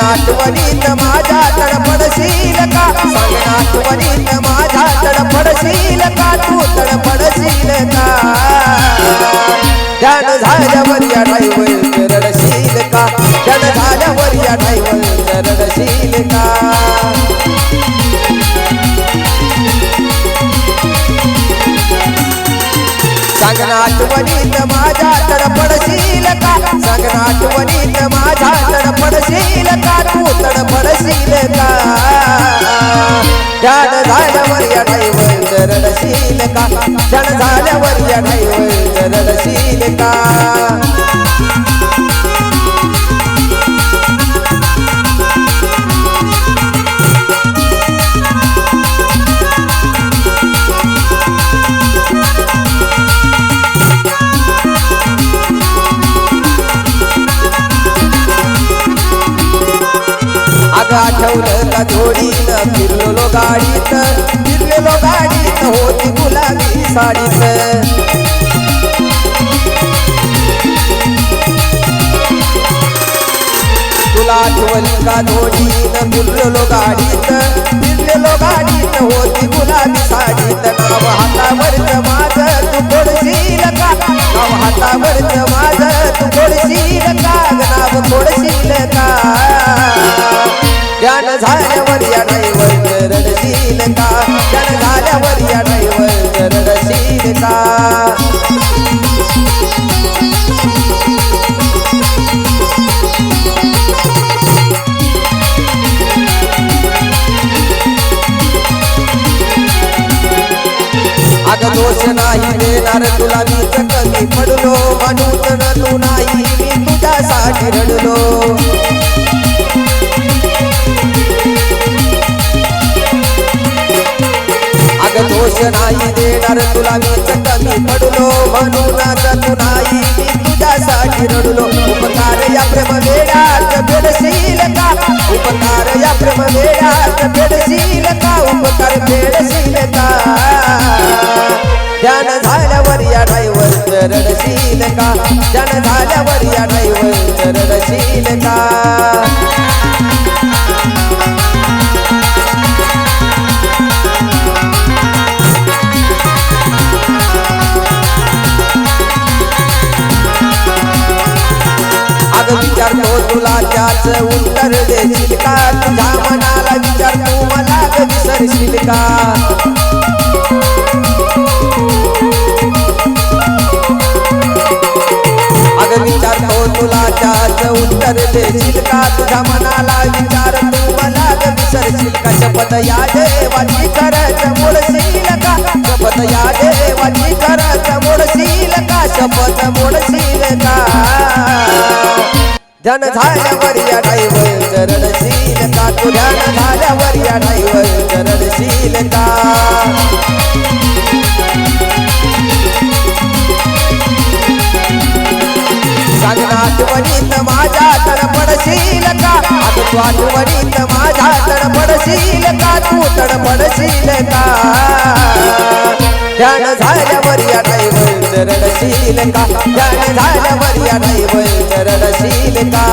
आठवणीत माझ्या तडपडशील का सांगण आठवणीत सांगण आठवणीत माझ्या तडपडशील का? सांगण आठवणीत माझ्या तडपडशील का? तू तडफडशील का? ध्यान झाल्यावर या ड्रायव्हर रडशील का? ध्यान झाल्यावर या ड्रायव्हर रडशील का? अगं आठवलं का जोडीत फिरलेलो गाडीत फिरलेलो गाडीत होती गुलाबी साडीत तुला आठवली का जोडीत फिरलेलो गाडीत फिरलेलो गाडीत होती गुलाबी साडीत नाव हातावरच माझ तू कोडशील का? नाव हातावरच या ड्रायव्हर रडशील का? ज्ञान झाल्यावर या ड्रायव्हर रडशील का? अगं दोष नाही देणार तुला मीच कमी पडलो म्हणून तू नाही मी तुझ्यासाठी रडलो. मीच कमी पडलो म्हणूनच तू मी तुझ्यासाठी रडलो. उपकार या प्रेम वेळात भेडशील का? उपकार या प्रेम वेळात भेडशील का? उपकार भेडशील का? ध्यान झाले अगं विचारतो तुला त्याच उत्तर देशील का? तुझ्या मनाला विचार तू मला विसरशील का? अगं विचारतो तुला त्याच उत्तर देशील का? तुझ्या मनाला विचार तू मला विसरशील का? शपथ या देवाची कर ध्यान झाल्यावर या ड्रायव्हर चरणशील का? तू ध्यान झाल्यावर या ड्रायव्हर चरणशील का? आठवणीत माझ्या तडपडशील का? आता तू आठवणीत माझ्या तडपडशील का? तू तडपडशील का? ध्यान झाल्यावर या ड्रायव्हर रडशील का ज्ञान झाल्यावर या ड्रायव्हर रडशील का